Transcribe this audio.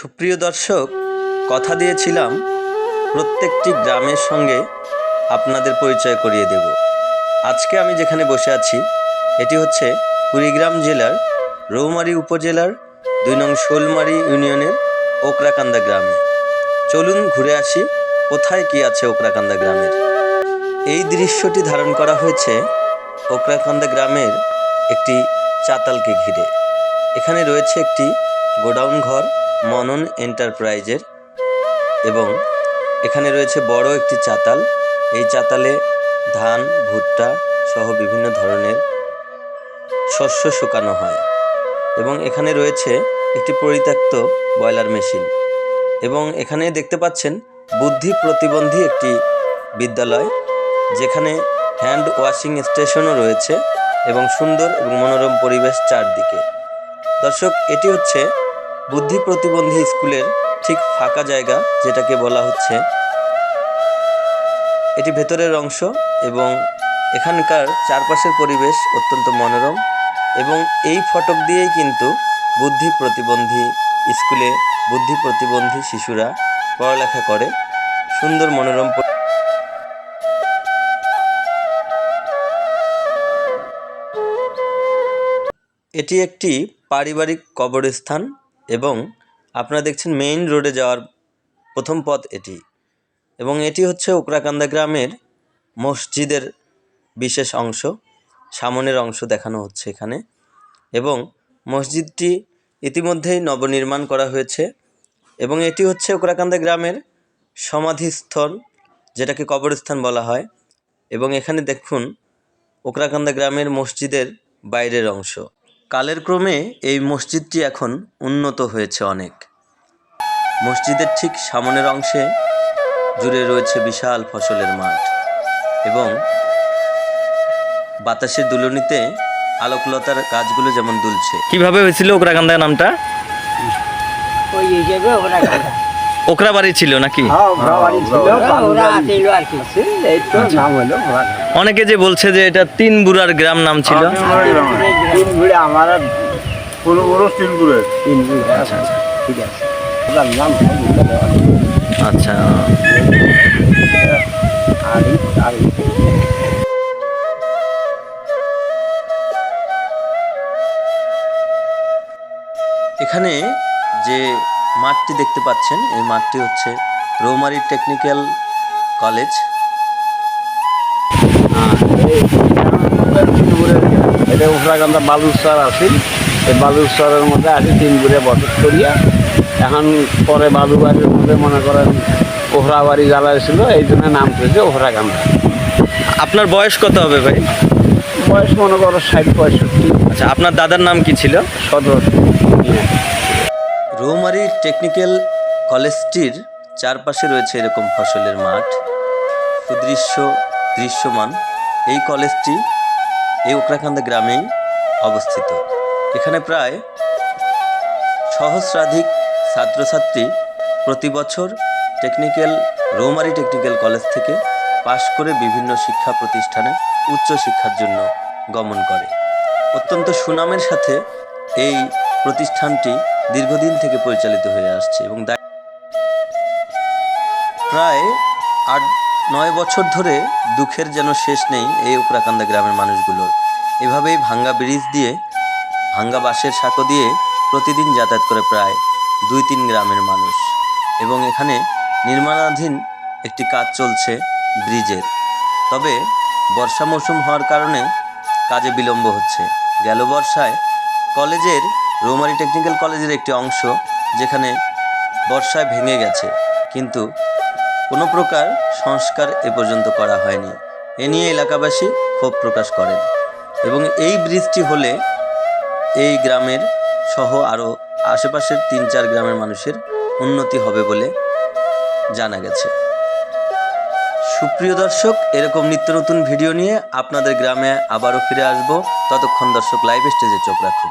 সুপ্রিয় দর্শক, কথা দিয়েছিলাম, প্রত্যেকটি গ্রামের সঙ্গে আপনাদের পরিচয় করিয়ে দেব। আজকে আমি যেখানে বসে আছি, এটি হচ্ছে কুড়িগ্রাম জেলার রৌমারী উপজেলার দুই নং শোলমারি ইউনিয়নের ওকরাকান্দা গ্রামে। চলুন ঘুরে আসি, কোথায় কি আছে ওকরাকান্দা গ্রামের। এই দৃশ্যটি ধারণ করা হয়েছে ওকরাকান্দা গ্রামের একটি চাতালকে ঘিরে। এখানে রয়েছে একটি গোডাউন ঘর মনন এন্টারপ্রাইজের এবং এখানে রয়েছে বড় একটি চাতাল। এই চাতালে ধান, ভুট্টা সহ বিভিন্ন ধরনের শস্য শুকানো হয় এবং এখানে রয়েছে একটি পরিত্যক্ত বয়লার মেশিন এবং এখানে দেখতে পাচ্ছেন বুদ্ধি প্রতিবন্ধী একটি বিদ্যালয় যেখানে হ্যান্ড ওয়াশিং স্টেশনও রয়েছে এবং সুন্দর এবং মনোরম পরিবেশ চারদিকে। দর্শক, এটি হচ্ছে বুদ্ধি প্রতিবন্ধী স্কুলের ঠিক ফাঁকা জায়গা যেটাকে বলা হচ্ছে। এটি ভেতরের অংশ এবং এখানকার চারপাশের পরিবেশ অত্যন্ত মনোরম এবং এই ফটক দিয়েই কিন্তু বুদ্ধি প্রতিবন্ধী স্কুলে বুদ্ধি প্রতিবন্ধী শিশুরা পড়ালেখা করে। সুন্দর মনোরম এটি একটি পারিবারিক কবরস্থান। এবং আপনারা দেখছেন মেইন রোডে যাওয়ার প্রথম পথ এটি। এবং এটি হচ্ছে উকরাকান্দা গ্রামের মসজিদের বিশেষ অংশ, সামনের অংশ দেখানো হচ্ছে এখানে। এবং মসজিদটি ইতিমধ্যেই নবনির্মাণ করা হয়েছে এবং এটি হচ্ছে উকরাকান্দা গ্রামের সমাধিস্থল, যেটাকে কবরস্থান বলা হয়। এবং এখানে দেখুন ওকরাকান্দা গ্রামের মসজিদের বাইরের অংশ। কালের ক্রমে এই মসজিদটি এখন উন্নত হয়েছে অনেক মসজিদের ঠিক সামনের অংশে জুড়ে রয়েছে বিশাল ফসলের মাঠ এবং বাতাসের দুলনিতে আলোকলতার গাছগুলো যেমন দুলছে কীভাবে হয়েছিল ওকরাকান্দা নামটা। ওকরা বাড়ি ছিল নাকি হ্যাঁ, ওরা বাড়ি ছিল, ওরা আসিল আর কি। এই তো নাম হলো। অনেকে যে বলছে যে এটা তিন বুড়ার গ্রাম নাম ছিল। আমার তিন। ঠিক আছে। আচ্ছা। আর আর এখানে যে মাঠটি দেখতে পাচ্ছেন এই মাঠটি হচ্ছে রৌমারি টেকনিক্যাল কলেজ। এটা উফরাকান্দা বালুরচর আছে। এই বালুরচরের মধ্যে আছে তিন ঘুরে বসত করিয়া। এখন পরে বালুবাড়ির মধ্যে মনে করেন ওহরা বাড়ি জ্বালা ছিল এই জন্য নাম পেয়েছে ওহরাকান্দা আপনার বয়স কত হবে ভাই? বয়স মনে করো ষাট পঁয়ষট্টি। আচ্ছা আপনার দাদার নাম কি ছিল? সদর। রৌমারি টেকনিক্যাল কলেজটির চারপাশে রয়েছে এরকম ফসলের মাঠ। সুদৃশ্য দৃশ্যমান। এই কলেজটি এই উকরাকান্দা গ্রামেই অবস্থিত। এখানে প্রায় সহস্রাধিক ছাত্রছাত্রী প্রতি বছর টেকনিক্যাল রৌমারি টেকনিক্যাল কলেজ থেকে পাশ করে বিভিন্ন শিক্ষা প্রতিষ্ঠানে উচ্চ শিক্ষার জন্য গমন করে। অত্যন্ত সুনামের সাথে এই প্রতিষ্ঠানটি দীর্ঘদিন থেকে পরিচালিত হয়ে আসছে এবং প্রায় আট নয় বছর ধরে দুঃখের যেন শেষ নেই এই উপরাকান্দা গ্রামের মানুষগুলোর। এভাবেই ভাঙ্গা ব্রিজ দিয়ে, ভাঙ্গা বাঁশের সাঁকো দিয়ে প্রতিদিন যাতায়াত করে প্রায় দুই তিন গ্রামের মানুষ। এবং এখানে নির্মাণাধীন একটি কাজ চলছে ব্রিজের। তবে বর্ষা মৌসুম হওয়ার কারণে কাজে বিলম্ব হচ্ছে। গেল বর্ষায় কলেজের, রৌমারি টেকনিক্যাল কলেজের একটি অংশ যেখানে বর্ষায় ভেঙে গেছে। কিন্তু কোনো প্রকার সংস্কার এ পর্যন্ত করা হয়নি। এ নিয়ে এলাকাবাসী ক্ষোভ প্রকাশ করেন এবং এই ব্রিজটি হলে এই গ্রামের সহ আরও আশেপাশের তিন চার গ্রামের মানুষের উন্নতি হবে বলে জানা গেছে। সুপ্রিয় দর্শক, এরকম নিত্য নতুন ভিডিও নিয়ে আপনাদের গ্রামে আবারও ফিরে আসব। ততক্ষণ দর্শক লাইভ স্টেজে চোখ রাখুন।